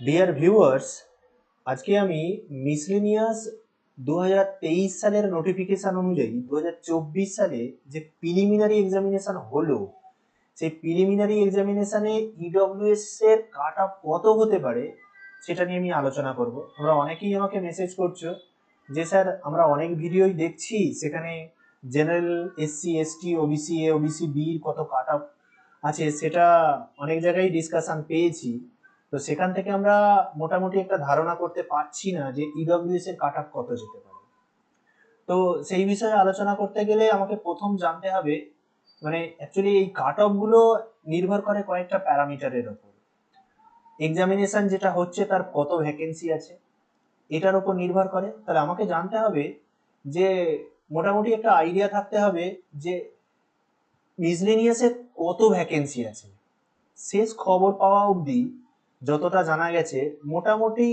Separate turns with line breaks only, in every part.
Dear viewers আজকে আমি miscellaneous দু সালের নোটিফিকেশন অনুযায়ী দু হাজার চব্বিশ সালে যে প্রিলিমিনারি এক্সামিনেশন হলো, সেই প্রিলিমিনারি এক্সামিনেশনে ইডব্লিউএস এর কাট কত হতে পারে সেটা নিয়ে আমি আলোচনা করব। তোমরা অনেকেই আমাকে মেসেজ করছ যে, স্যার, আমরা অনেক ভিডিওই দেখছি, সেখানে general SC ST OBC A OBC বির কত কাট আছে? সেটা অনেক জায়গায় ডিসকাশন পেয়েছি। তো সেখান থেকে আমরা মোটামুটি একটা ধারণা করতে পারছি না যে ইডব্লিউএস এর কাট কত যেতে পারে। তো সেই বিষয়ে আলোচনা করতে গেলে আমাকে প্রথম জানতে হবে মানে অ্যাকচুয়ালি এই কাটগুলো নির্ভর করে কয়েকটা প্যারামিটারের ওপর। এক্সামিনেশন যেটা হচ্ছে তার কত ভ্যাকেন্সি আছে, এটার উপর নির্ভর করে। তাহলে আমাকে জানতে হবে যে মোটামুটি একটা আইডিয়া থাকতে হবে যে মিসলেনিয়াসে কত ভ্যাকেন্সি আছে। শেষ খবর পাওয়া অবধি যতটা জানা গেছে, মোটামুটি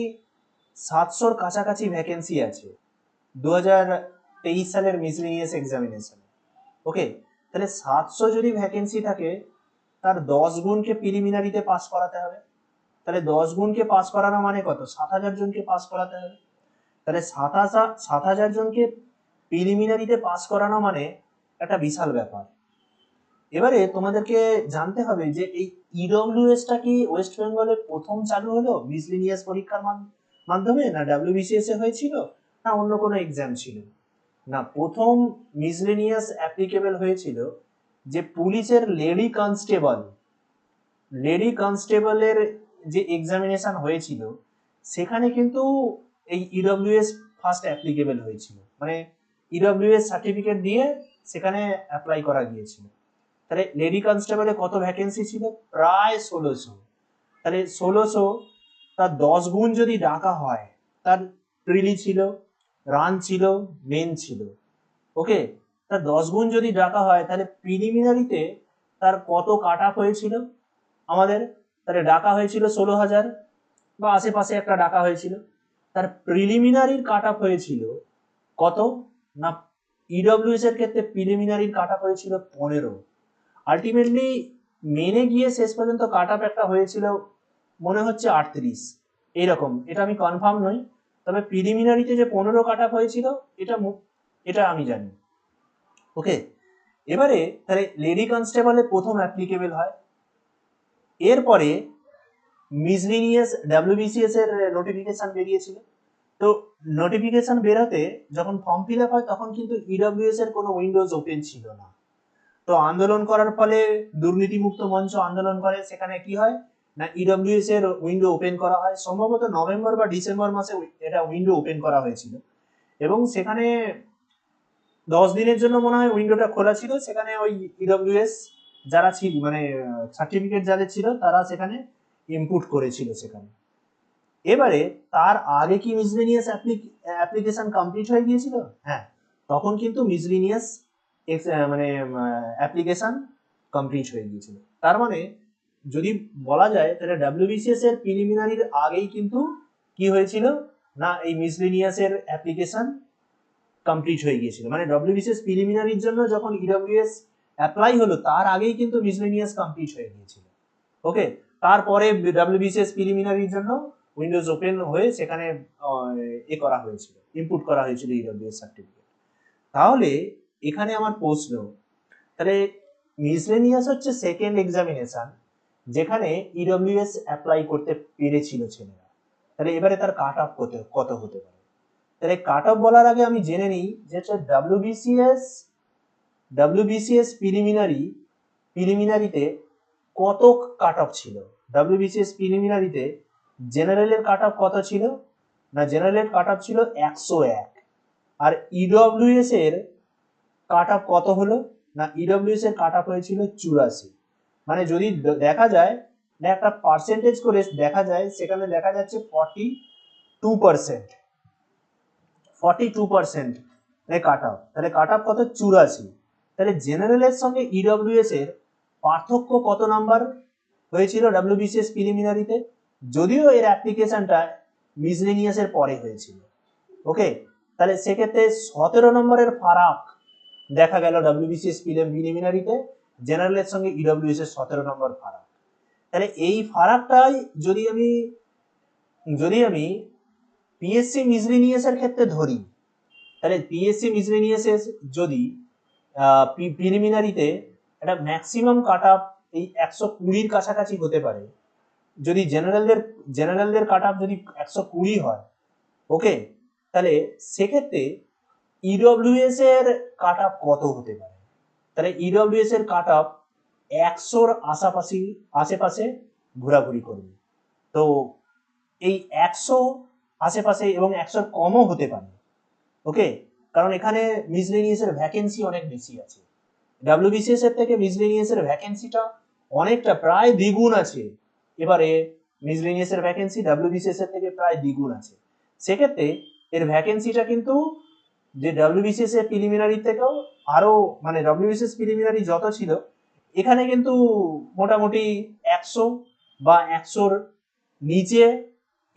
সাতশোর কাছাকাছি ভ্যাকেন্সি আছে। দু হাজার তেইশ সালের মিসলিনিয়াস এক্সামিনেশন ওকে তাহলে সাতশো যদি ভ্যাকেন্সি থাকে, তার দশ গুণকে প্রিলিমিনারিতে পাস করাতে হবে। তাহলে দশ গুণকে পাস করানো মানে কত? সাত হাজার জনকে পাস করাতে হবে। তাহলে সাত হাজার সাত হাজার জনকে প্রিলিমিনারিতে পাস করানো মানে একটা বিশাল ব্যাপার। এবারে তোমাদেরকে জানতে হবে যে এই ইডব্লিউএসটা কি ওয়েস্ট বেঙ্গলে প্রথম চালু হলো? মিসলিনিয়াস পরীক্ষার মাধ- মাধ্যমে না ডাব্লিউবিসিএস এ হয়েছিল, না অন্য কোনো এক্সাম ছিল? না, প্রথম মিসলিনিয়াস অ্যাপ্লিকেবল হয়েছিল যে পুলিশের লেডি কনস্টেবল লেডি কনস্টেবলের যে এক্সামিনেশন হয়েছিল, সেখানে কিন্তু এই ইডব্লিউএস ফার্স্ট অ্যাপ্লিকেবল হয়েছিল। মানে ইডব্লিউএস সার্টিফিকেট দিয়ে সেখানে অ্যাপ্লাই করা গিয়েছিল। তাহলে লেডি কনস্টেবলে কত ভ্যাকেন্সি ছিল? প্রায় ষোলোশো। তাহলে ষোলোশো, তার দশ গুণ যদি ডাকা হয়, তার প্রিলি ছিল রান ছিল মেন ছিল। ওকে তার দশ গুণ যদি ডাকা হয়, তাহলে প্রিলিমিনারিতে তার কত কাট আপ হয়েছিল? আমাদের তাহলে ডাকা হয়েছিল ষোলো হাজার বা আশেপাশে একটা ডাকা হয়েছিল। তার প্রিলিমিনারির কাট আপ হয়েছিল কত? না ইডব্লিউএস এর ক্ষেত্রে প্রিলিমিনারির কাট আপ হয়েছিল পনেরো। আলটিমেটলি মেনে গিয়ে শেষ পর্যন্ত কাট আপ একটা হয়েছিল, মনে হচ্ছে আটত্রিশ। এইরকম এটা আমি কনফার্ম নই। তবে প্রিলিমিনারিতে যে পনেরো কাট আপ হয়েছিল, এটা এটা আমি জানি। ওকে এবারে, তাহলে লেডি কনস্টেবলে প্রথম অ্যাপ্লিকেবল হয়। এরপরে মিসলিনিয়াস ডাব্লিউবিসিএস এর নোটিফিকেশন বেরিয়েছিল। তো নোটিফিকেশন বেরোতে, যখন ফর্ম ফিল আপ হয়, তখন কিন্তু ইডব্লিউএস এর কোনো উইন্ডোজ ওপেন ছিল না। তো আন্দোলন করার ফলে দুর্নীতিমুক্ত মঞ্চ আন্দোলন করে, সেখানে কি হয়? না ইডব্লিউএস এর উইন্ডো ওপেন করা হয়। সম্ভবত নভেম্বর বা ডিসেম্বর মাসে এটা উইন্ডো ওপেন করা হয়েছিল। এবং সেখানে দশ দিনের জন্য মনে হয় উইন্ডোটা খোলা ছিল। সেখানে ওই ইডব্লিউএস যারা ছিল মানে সার্টিফিকেট যাদের ছিল, তারা সেখানে ইনপুট করেছিল সেখানে। এবারে তার আগে কি মিসলেনিয়াস অ্যাপ্লিকেশন কমপ্লিট হয়ে গিয়েছিল? হ্যাঁ তখন কিন্তু মিসলিনিয়াস মানে অ্যাপ্লিকেশন কমপ্লিট হয়ে গিয়েছিল। তার মানে যদি বলা যায়, তাহলে ডাব্লিউবিসিএস এর প্রিলিমিনারির আগেই কিন্তু কি হয়েছিল? না, এই মিসলিনিয়াস এর অ্যাপ্লিকেশন কমপ্লিট হয়ে গিয়েছিল। মানে ডাব্লিউবিসিএস প্রিলিমিনারির জন্য যখন ইডব্লিউএস অ্যাপ্লাই হলো, তার আগেই কিন্তু মিসলিনিয়াস কমপ্লিট হয়ে গিয়েছিল। ওকে তারপরে ডাব্লিউবিসিএস প্রিলিমিনারির জন্য উইন্ডোজ ওপেন হয়ে সেখানে এ করা হয়েছিল। ইনপুট করা হয়েছিল ইডব্লিউএস সার্টিফিকেট তাহলে এখানে আমার প্রশ্ন, তাহলে মিসলেনিয়াস হচ্ছে সেকেন্ড এক্সামিনেশন যেখানে ইডব্লিউএস অ্যাপ্লাই করতে পেরেছিল ছেলেরা। তাহলে এবারে তার কাট অফ কত কত হতে পারে? তাহলে কাট অফ বলার আগে আমি জেনে নিই যে হচ্ছে ডাব্লিউবিসিএস ডাব্লিউবিসিএস প্রিলিমিনারি প্রিলিমিনারিতে কত কাট অফ ছিল ডাব্লিউবিসিএস প্রিলিমিনারিতে জেনারেলের কাট অফ কত ছিল? না জেনারেলের কাট অফ ছিল একশো এক। আর ইডব্লিউএস এর কাট অফ কত হলো? না ইডব্লিউএস এর কাট অফ হয়েছিল চুরাশি। মানে যদি দেখা যায় না একটা পার্সেন্টেজ করে দেখা যায়, সেখানে দেখা যাচ্ছে forty two percent forty two percent cut off তাহলে কাট অফ কত? চুরাশি। তাহলে জেনারেলের সঙ্গে ইডব্লিউএস এর পার্থক্য কত নাম্বার হয়েছিল ডাব্লিউবিসিএস প্রিলিমিনারিতে যদিও এর অ্যাপ্লিকেশনটা মিসলেনিয়াস এর পরে হয়েছিল। ওকে তাহলে সেক্ষেত্রে সতেরো নম্বরের ফারাক দেখা গেল ডাব্লিউবিসিএস প্রিলিমিনারিতে জেনারেলের সঙ্গে ইডব্লিউএস এর সতেরো নম্বর ফারাক। তাহলে এই ফারাকটাই যদি আমি যদি আমি পিএসসি মিসলিনিয়াসের ক্ষেত্রে ধরি, তাহলে পিএসসি মিসলিনিয়াসের যদি প্রিলিমিনারিতে একটা ম্যাক্সিমাম কাট আপ এই একশো কুড়ির কাছাকাছি হতে পারে, যদি জেনারেলদের জেনারেলদের কাট আপ যদি একশো কুড়ি হয় ওকে তাহলে সেক্ষেত্রে ইডব্লিউএস এর কাট আপ কত হতে পারে? তাহলে ইডব্লিউএস এর কাট আপ একশোর আশাপাশি, আশেপাশে ঘোরাঘুরি করবে। তো এই একশো আশেপাশে এবং একশোর কমও হতে পারে। ওকে? কারণ এখানে মিসলেনিয়াসের ভ্যাকেন্সি অনেক বেশি আছে। ডাব্লিউবিসিএস এর থেকে মিসলেনিয়াস এর ভ্যাকেন্সিটা অনেকটা প্রায় দ্বিগুণ আছে। এবারে মিসলেনিয়াস এর ভ্যাকেন্সি ডাব্লিউবিসিএস এর থেকে প্রায় দ্বিগুণ আছে। সেক্ষেত্রে এর ভ্যাকেন্সিটা কিন্তু যে ডাব্লিউবিসিএস এর প্রিলিমিনারি থেকেও আরও মানে ডাব্লিউবিসিএস প্রিলিমিনারি যত ছিল, এখানে কিন্তু মোটামুটি একশো বা একশোর নিচে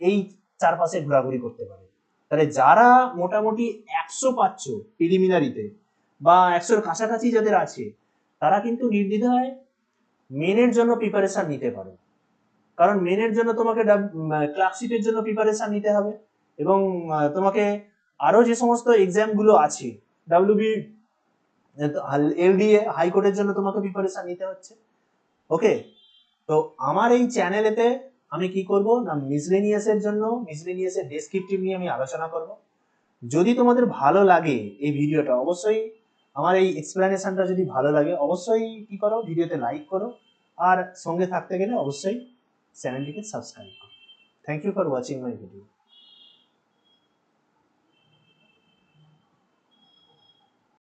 এই চারপাশে ঘোরাঘুরি করতে পারে। তাহলে যারা মোটামুটি একশো পাচ্ছ প্রিলিমিনারিতে বা একশোর কাছাকাছি যাদের আছে, তারা কিন্তু নির্দ্বিধায় মেনের জন্য প্রিপারেশন নিতে পারো। কারণ মেনের জন্য তোমাকে ক্লার্কশিপের জন্য প্রিপারেশন নিতে হবে এবং তোমাকে আরও যে সমস্ত এক্সামগুলো আছে ডাব্লিউবি এলডিএ হাইকোর্টের জন্য তোমাকে প্রিপারেশন নিতে হচ্ছে। ওকে তো আমার এই চ্যানেলেতে আমি কি করব? না মিসলেনিয়াসের জন্য মিসলেনিয়াসের ডেসক্রিপটিভ নিয়ে আমি আলোচনা করব। যদি তোমাদের ভালো লাগে এই ভিডিওটা, অবশ্যই আমার এই এক্সপ্লেনেশনটা যদি ভালো লাগে, অবশ্যই কি করো? ভিডিওতে লাইক করো। আর সঙ্গে থাকতে গেলে অবশ্যই চ্যানেলটিকে সাবস্ক্রাইব করো। Thank you for watching my video